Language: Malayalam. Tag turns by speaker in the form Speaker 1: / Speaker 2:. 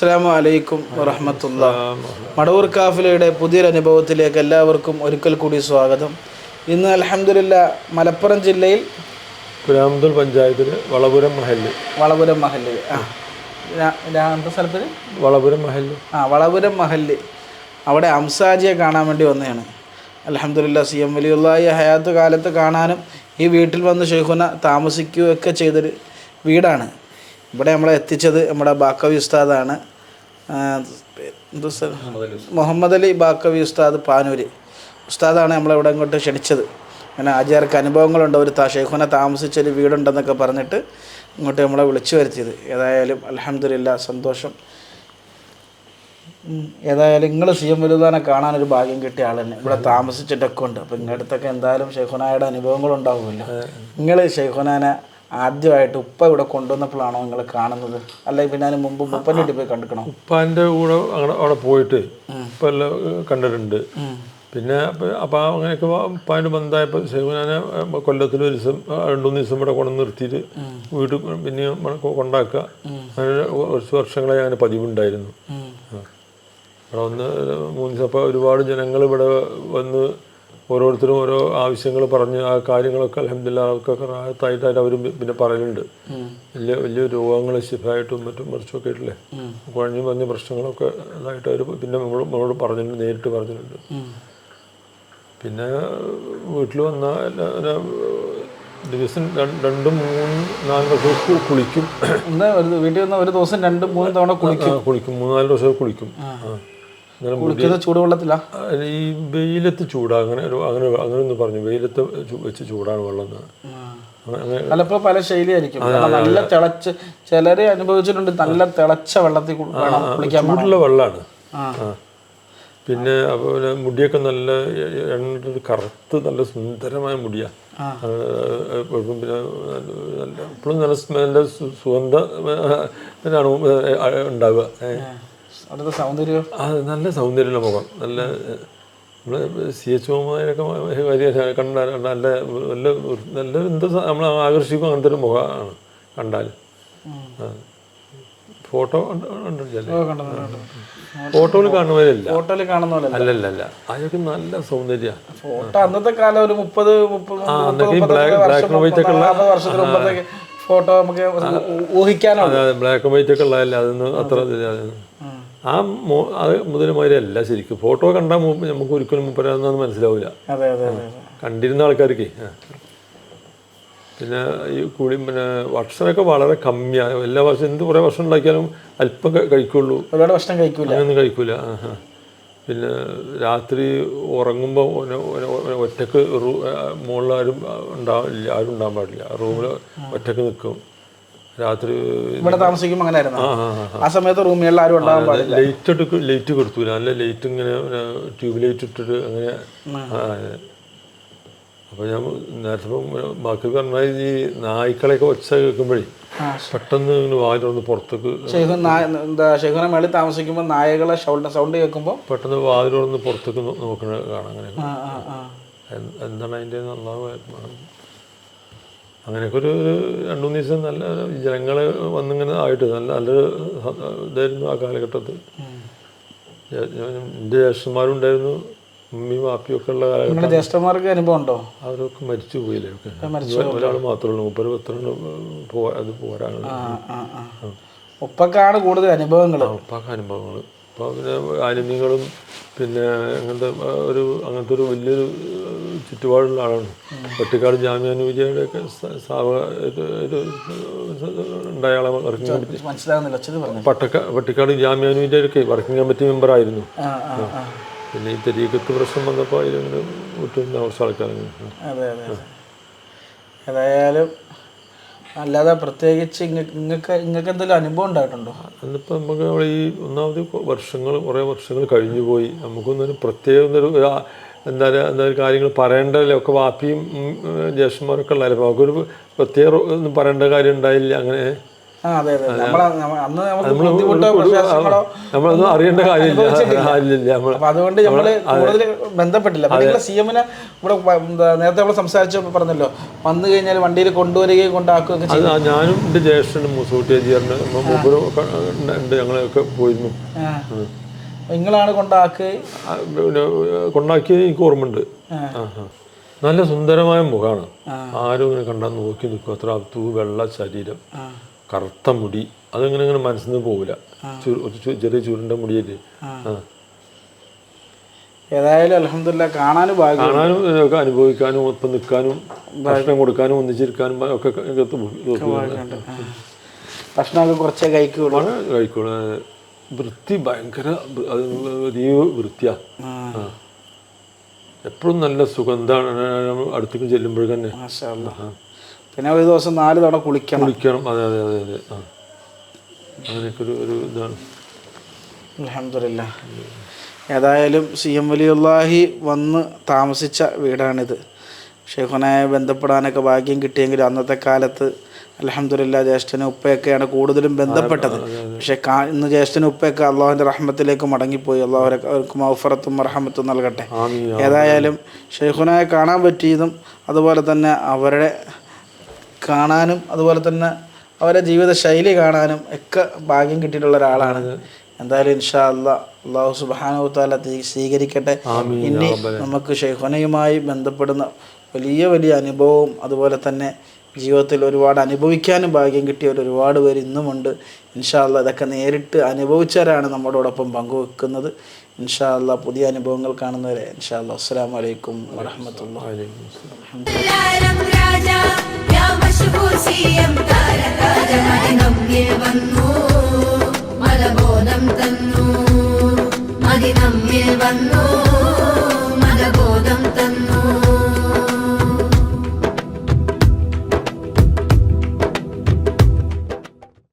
Speaker 1: അസ്സാം വലൈക്കും വറഹമത്തുള്ള. മടവൂർ കാഫിലയുടെ പുതിയൊരനുഭവത്തിലേക്ക് എല്ലാവർക്കും ഒരിക്കൽ കൂടി സ്വാഗതം. ഇന്ന് അലഹമില്ല മലപ്പുറം ജില്ലയിൽ
Speaker 2: പുരാമന്തൂർ പഞ്ചായത്തിൽ വളപുരം മഹല്ല്.
Speaker 1: വളപുരം മഹല്ല്. ആ സ്ഥലത്തിന്?
Speaker 2: വളപുരം മഹല്ല്.
Speaker 1: ആ വളപുരം മഹല്ല്. അവിടെ അംസാജിയെ കാണാൻ വേണ്ടി വന്നതാണ്. അലഹമില്ല സി എം വലിയുള്ളായി ഹയാത്ത് കാലത്ത് കാണാനും ഈ വീട്ടിൽ വന്ന് ഷെയ്ഖുന താമസിക്കുകയൊക്കെ ചെയ്തൊരു വീടാണ്. ഇവിടെ നമ്മളെ എത്തിച്ചത് നമ്മുടെ ബാക്കവി ഉസ്താദാണ്? മുഹമ്മദ് അലി ബാക്കവി ഉസ്താദ് പാനൂര്. ഉസ്താദാണ് നമ്മളെ ഇവിടെ ഇങ്ങോട്ട് ക്ഷണിച്ചത്. അങ്ങനെ ആചാർക്ക് അനുഭവങ്ങളുണ്ട്. ഒരു ഷെയ്ഖുനെ താമസിച്ചൊരു വീടുണ്ടെന്നൊക്കെ പറഞ്ഞിട്ട് ഇങ്ങോട്ട് നമ്മളെ വിളിച്ചു വരുത്തിയത്. ഏതായാലും അലഹമില്ല സന്തോഷം. ഏതായാലും നിങ്ങൾ സി എം വലുതാനെ ഒരു ഭാഗ്യം കിട്ടിയ ആൾ തന്നെ. ഇവിടെ താമസിച്ചിട്ടൊക്കെ ഉണ്ട്. അപ്പം നിങ്ങളുടെ അടുത്തൊക്കെ എന്തായാലും ഷെയ്ഖുനായുടെ അനുഭവങ്ങളുണ്ടാവുമല്ലോ. നിങ്ങൾ ഷെയ്ഖുനാനെ ആദ്യമായിട്ട് ഉപ്പ ഇവിടെ കൊണ്ടുവന്നപ്പോഴാണോ നിങ്ങൾ കാണുന്നത്? അല്ലെ പിന്നെ അതിന് മുമ്പ് ഉപ്പന്റെ വീട്ടിൽ പോയി കണ്ടിക്കണം?
Speaker 2: ഉപ്പാന്റെ കൂടെ അങ്ങനെ അവിടെ പോയിട്ട് ഉപ്പ എല്ലാം കണ്ടിട്ടുണ്ട്. പിന്നെ അപ്പോൾ അപ്പം അങ്ങനെയൊക്കെ ഉപ്പാന്റെ ബന്ധമായപ്പോൾ ഞാൻ കൊല്ലത്തിൽ ഒരു ദിവസം രണ്ടു മൂന്ന് ദിവസം ഇവിടെ കൊണ്ടു നിർത്തിയിട്ട് വീട്ടിൽ പിന്നെ കൊണ്ടാക്കുക. അങ്ങനെ കുറച്ച് വർഷങ്ങളായി അങ്ങനെ പതിവുണ്ടായിരുന്നു. ഇവിടെ വന്ന് മൂന്ന് ദിവസം അപ്പോൾ ഒരുപാട് ജനങ്ങൾ ഇവിടെ വന്ന് ഓരോരുത്തരും ഓരോ ആവശ്യങ്ങൾ പറഞ്ഞ് ആ കാര്യങ്ങളൊക്കെ അലഹമില്ല അവർക്കൊക്കെ റാഹത്തായിട്ടായിട്ട് അവർ പിന്നെ പറയലുണ്ട്. വലിയ വലിയ രോഗങ്ങൾ ശിഫായിട്ടും മറ്റും മറിച്ചൊക്കെ ആയിട്ടില്ലേ? കുഴഞ്ഞു പറഞ്ഞ പ്രശ്നങ്ങളൊക്കെ ഇതായിട്ട് അവർ പിന്നെ നമ്മളോട് നമ്മളോട് പറഞ്ഞിട്ടുണ്ട് നേരിട്ട് പറഞ്ഞിട്ടുണ്ട്. പിന്നെ വീട്ടിൽ വന്ന ദിവസം രണ്ട് മൂന്നും നാല് ദിവസം കുളിക്കും.
Speaker 1: വീട്ടിൽ വന്ന ഒരു ദിവസം രണ്ട് മൂന്ന് തവണ കുളിക്കും?
Speaker 2: കുളിക്കും. മൂന്നാൽ ദിവസം കുളിക്കും. ആ. അങ്ങനെ
Speaker 1: ചൂടുവെള്ളത്തില?
Speaker 2: ഈ വെയിലത്ത് ചൂടാ അങ്ങനെ ഒരു അങ്ങനെ അങ്ങനെ ഒന്ന് പറഞ്ഞു വെയിലത്ത് വെച്ച് ചൂടാണ് വെള്ളം അങ്ങനെ
Speaker 1: പല ശൈലിയായിരിക്കും. നല്ല തിളച്ച് ചിലരെ അനുഭവിച്ചിട്ടുണ്ട് നല്ല തിളച്ച വെള്ളത്തിൽ കുളിക്കാൻ
Speaker 2: ചൂടുള്ള വെള്ളമാണ് പിന്നെ അതുപോലെ മുടിയൊക്കെ നല്ല എണ്ണ കറുത്ത് നല്ല സുന്ദരമായ മുടിയാണ് എപ്പോഴും പിന്നെ നല്ല എപ്പോഴും നല്ല നല്ല സുഗന്ധ ഉണ്ടാവുക.
Speaker 1: അവിടുത്തെ സൗന്ദര്യം?
Speaker 2: നല്ല സൗന്ദര്യമുള്ള മുഖം. നല്ല നമ്മൾ സി എച്ച് ഒമാരൊക്കെ വലിയ കണ്ടാൽ നല്ല നല്ല നല്ല എന്താ നമ്മൾ ആകർഷിക്കും അങ്ങനത്തെ ഒരു മുഖമാണ് കണ്ടാൽ ഫോട്ടോ ഫോട്ടോയിൽ കാണുന്നവരല്ല.
Speaker 1: ഫോട്ടോയിൽ കാണുന്ന പോലെ
Speaker 2: അല്ലല്ല അല്ല അതൊക്കെ നല്ല സൗന്ദര്യ.
Speaker 1: ഫോട്ടോ അന്നത്തെ കാലം ഒരു മുപ്പത് മുപ്പത് ബ്ലാക്ക്
Speaker 2: ആൻഡ് വൈറ്റ് ഒക്കെ ഉള്ള-
Speaker 1: ഫോട്ടോ നമുക്ക് ഊഹിക്കാനോ?
Speaker 2: ബ്ലാക്ക് ആൻഡ് വൈറ്റ് ഒക്കെ ഉള്ളതല്ല അതൊന്നും അത്ര ആ മോ അത് മുതലുമാതിരി അല്ല ശരിക്കും. ഫോട്ടോ കണ്ടാൽ നമുക്ക് ഒരിക്കലും മുപ്പരാന്ന് മനസ്സിലാവില്ല. കണ്ടിരുന്ന ആൾക്കാർക്ക് പിന്നെ ഈ കൂടി പിന്നെ ഭക്ഷണമൊക്കെ വളരെ കമ്മിയാണ് എല്ലാ വർഷം എന്ത് കുറേ വർഷം ഉണ്ടാക്കിയാലും അല്പം കഴിക്കുള്ളൂ.
Speaker 1: ഒരുപാട് ഭക്ഷണം കഴിക്കൂല.
Speaker 2: അങ്ങനെയൊന്നും കഴിക്കൂല ആ, ആ. പിന്നെ രാത്രി ഉറങ്ങുമ്പോൾ ഒറ്റയ്ക്ക് മുകളിൽ ആരും ഉണ്ടാവില്ല ആരും ഉണ്ടാകാൻ പാടില്ല. റൂമിൽ ഒറ്റയ്ക്ക് നിൽക്കും രാത്രി
Speaker 1: ഇവിടെ താമസിക്കുമ്പോൾ അങ്ങനെയായിരുന്നു.
Speaker 2: ആ
Speaker 1: സമയത്ത് റൂമിലെ ആരും ഉണ്ടാകാൻ പാടില്ല.
Speaker 2: ലൈറ്റ് എടുക്കും ലൈറ്റ് കൊടുത്തു നല്ല ലൈറ്റ് ഇങ്ങനെ ട്യൂബ് ലൈറ്റ് ഇട്ടിട്ട് അങ്ങനെ. അപ്പൊ അപ്പോൾ ഞാൻ നേരത്തെ ബാക്കി പറഞ്ഞ ഈ നായ്ക്കളെയൊക്കെ ഒച്ച കേൾക്കുമ്പോഴേ പെട്ടെന്ന് വായിൽ വായി തുറന്ന് പുറത്തേക്ക്
Speaker 1: എന്താ മേളിൽ താമസിക്കുമ്പോൾ നായകളെ സൗണ്ട് കേൾക്കുമ്പോൾ
Speaker 2: പെട്ടെന്ന് വായിൽ തുറന്ന് പുറത്തേക്ക് നോക്കണ കാണാം അങ്ങനെ എന്താണ് അതിന്റെ നന്നാവ്? അങ്ങനെയൊക്കെ ഒരു രണ്ടു മൂന്ന് ദിവസം നല്ല ജനങ്ങൾ വന്നിങ്ങനെ ആയിട്ട് നല്ല നല്ലൊരു ഇതായിരുന്നു ആ കാലഘട്ടത്തിൽ. എന്റെ ജ്യേഷ്ഠന്മാരും ഉണ്ടായിരുന്നു. ഉമ്മയും വാപ്പിയും ഒക്കെ ഉള്ള കാലഘട്ടം
Speaker 1: ജ്യേഷ്ഠന്മാർക്ക് അനുഭവം ഉണ്ടോ?
Speaker 2: അവരൊക്കെ മരിച്ചു പോയില്ലേ? ഒക്കെ ഒരാൾ മാത്രമേ ഉള്ളൂ. മുപ്പത് പത്തെണ്ണം പോ അത് പോരാണ്
Speaker 1: ഉപ്പക്കാണ് കൂടുതൽ അനുഭവങ്ങൾ
Speaker 2: ഉപ്പക്ക അനുഭവങ്ങൾ അപ്പോൾ പിന്നെ ആലിമ്യങ്ങളും പിന്നെ അങ്ങനത്തെ ഒരു അങ്ങനത്തെ ഒരു വലിയൊരു ചുറ്റുപാടുള്ള ആളാണ്. പട്ടിക്കാട് ജാമ്യാനുവിജയുടെ ഒക്കെ ഉണ്ടായ ആളെ വർക്കിംഗ് പട്ടക്ക പട്ടിക്കാട് ജാമ്യാനുവിജയുടെ വർക്കിംഗ് കമ്മിറ്റി മെമ്പറായിരുന്നു
Speaker 1: ആ ആ ആ.
Speaker 2: പിന്നെ ഈ തെരീക്കത്ത് പ്രശ്നം വന്നപ്പോൾ അതിലങ്ങനെ ഒട്ടും അവസ്ഥ ആൾക്കാരാണ്
Speaker 1: അതെ അതെ. ഏതായാലും അല്ലാതെ പ്രത്യേകിച്ച് നിങ്ങൾക്ക് നിങ്ങൾക്ക് എന്തെങ്കിലും അനുഭവം ഉണ്ടായിട്ടുണ്ടോ?
Speaker 2: അന്നിപ്പോൾ നമുക്ക് അവിടെ ഈ ഒന്നാമത് വർഷങ്ങൾ കുറേ വർഷങ്ങൾ കഴിഞ്ഞു പോയി. നമുക്കൊന്നൊരു പ്രത്യേക ഒരു എന്താ പറയുക എന്താ കാര്യങ്ങൾ പറയേണ്ടതല്ലേ? ഒക്കെ വാപ്പിയും ജ്യേഷ്ഠന്മാരൊക്കെ അപ്പോൾ അവർക്കൊരു പ്രത്യേക ഒന്നും പറയേണ്ട കാര്യം ഉണ്ടായില്ല. അങ്ങനെ നമ്മളൊന്നും അറിയേണ്ട കാര്യമില്ല. നമ്മൾ
Speaker 1: അതുകൊണ്ട് നമ്മൾ കൂടുതൽ ബന്ധപ്പെട്ടില്ല. നിങ്ങളെ സി എമ്മിനെ ഇവിടെ നേരത്തെ നമ്മൾ സംസാരിച്ചപ്പോൾ പറഞ്ഞല്ലോ വന്നു കഴിഞ്ഞാൽ വണ്ടിയിൽ കൊണ്ടുവരികയും കൊണ്ടാക്കുകയൊക്കെ
Speaker 2: ആ ഞാനും എന്റെ ജ്യേഷ്ഠനും മുസൂട്ടി അജിയറിന് ഉണ്ട് ഞങ്ങളൊക്കെ പോയിരുന്നു.
Speaker 1: നിങ്ങളാണ്
Speaker 2: കൊണ്ടാക്കി? പിന്നെ കൊണ്ടാക്കിയത് എനിക്ക് ഓർമ്മയുണ്ട്. നല്ല സുന്ദരമായ മുഖമാണ്. ആരും ഇങ്ങനെ കണ്ടാൽ നോക്കി നിൽക്കും. അത്ര തൂ വെള്ള ശരീരം. കറുത്ത മുടി അതിങ്ങനെ ഇങ്ങനെ മനസ്സിൽ നിന്ന് പോവില്ല ചെറിയ ചുരുണ്ട മുടിയല്ലേ
Speaker 1: ഏതായാലും അലഹമില്ല കാണാനും
Speaker 2: കാണാനും അനുഭവിക്കാനും ഒപ്പം നിൽക്കാനും ഭക്ഷണം കൊടുക്കാനും ഒന്നിച്ചിരിക്കാനും ഒക്കെ.
Speaker 1: ഭക്ഷണമൊക്കെ കുറച്ചേ കഴിക്കുള്ളൂ.
Speaker 2: വളരെ കഴിക്കോളൂ വൃത്തി ഭയങ്കര വലിയ വൃത്തിയാ. എപ്പോഴും നല്ല സുഗന്ധമാണ് അടുത്തേക്ക്
Speaker 1: അല്ലാ. പിന്നെ ഒരു ദിവസം നാല് തവണ കുളിക്കണം.
Speaker 2: കുളിക്കണം. അതെ അതെ അതെ അതെ. ആ. അങ്ങനെയൊക്കെ ഒരു ഒരു ഇതാണ്.
Speaker 1: അലഹമില്ല ഏതായാലും സി എം വലിയുള്ളാഹി വന്ന് താമസിച്ച വീടാണിത്. ഷെയ്ഖുനായ ബന്ധപ്പെടാനൊക്കെ ഭാഗ്യം കിട്ടിയെങ്കിലും അന്നത്തെ കാലത്ത് അലഹമില്ല ജ്യേഷ്ഠനും ഉപ്പയൊക്കെയാണ് കൂടുതലും ബന്ധപ്പെട്ടത്. പക്ഷേ കാ ഇന്ന് ജ്യേഷ്ഠനും ഉപ്പയൊക്കെ അള്ളാഹുവിന്റെ റഹ്മത്തിലേക്ക് മടങ്ങിപ്പോയി. അള്ളാഹു അവർക്ക് മൗഫറത്തും റഹമത്തും നൽകട്ടെ. ഏതായാലും ഷെയ്ഖുനായ കാണാൻ പറ്റിയതും അതുപോലെ തന്നെ അവരെ കാണാനും അതുപോലെ തന്നെ അവരുടെ ജീവിത ശൈലി കാണാനും ഒക്കെ ഭാഗ്യം കിട്ടിയിട്ടുള്ള ഒരാളാണ്. എന്തായാലും ഇൻഷാ അല്ല അള്ളാഹു സുബാനുത്താല താല സ്വീകരിക്കട്ടെ. ഇനി നമുക്ക് ഷെയ്ഖുനയുമായി ബന്ധപ്പെടുന്ന വലിയ വലിയ അനുഭവവും അതുപോലെ തന്നെ ജീവിതത്തിൽ ഒരുപാട് അനുഭവിക്കാനും ഭാഗ്യം കിട്ടിയവർ ഒരുപാട് പേര് ഇന്നുമുണ്ട്. ഇൻഷാ അല്ല ഇതൊക്കെ നേരിട്ട് അനുഭവിച്ചവരാണ് നമ്മളോടൊപ്പം പങ്കുവെക്കുന്നത്. ഇൻഷാ അല്ല പുതിയ അനുഭവങ്ങൾ കാണുന്നവരെ ഇൻഷാ അല്ലാ അസ്സാം വലൈക്കും വറഹമത്തുള്ള
Speaker 2: തൃശൂർ സി
Speaker 3: എം താരരാജമായി നമ്മെ വന്നു.